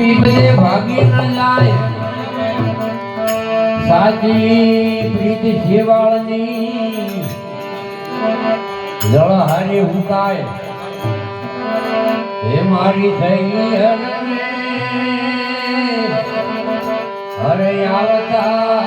ભાગી ન જાય સાચી પ્રીત શેવાળની જળહારી ઉકાય હે મારી થઈ હરે હરે આવતા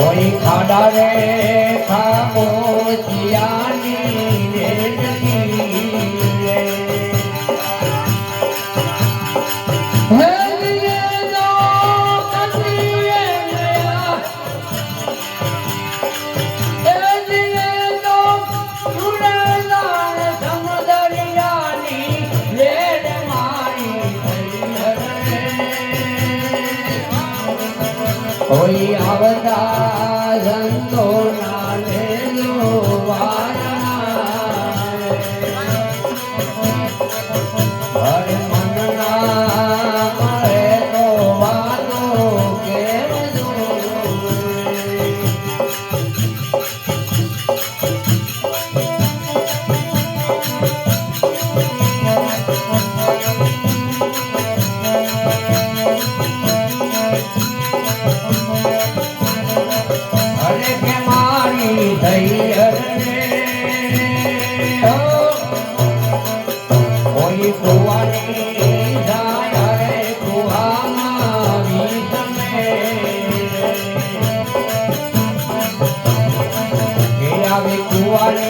કોઈ ખાડા રે ખામોશિયા કોઈ આવતા સંતોષ થઈ હરણે. કોઈ કુવાની જાય રે કુહામાં તમે આવી કુવાની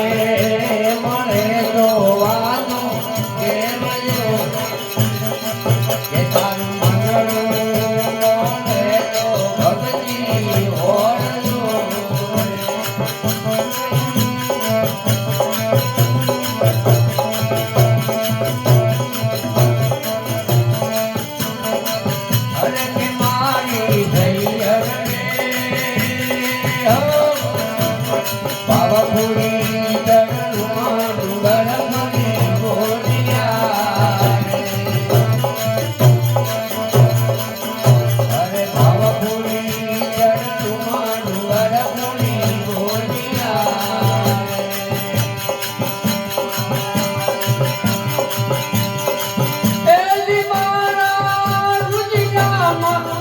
Allah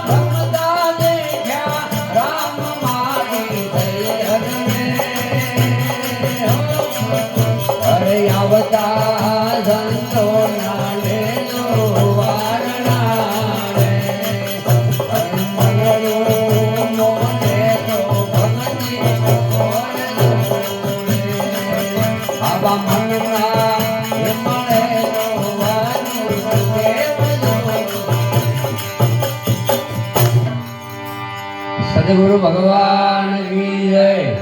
સદગુરુ ભગવાન કી જય.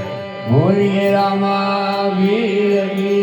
ભોલી રામા કી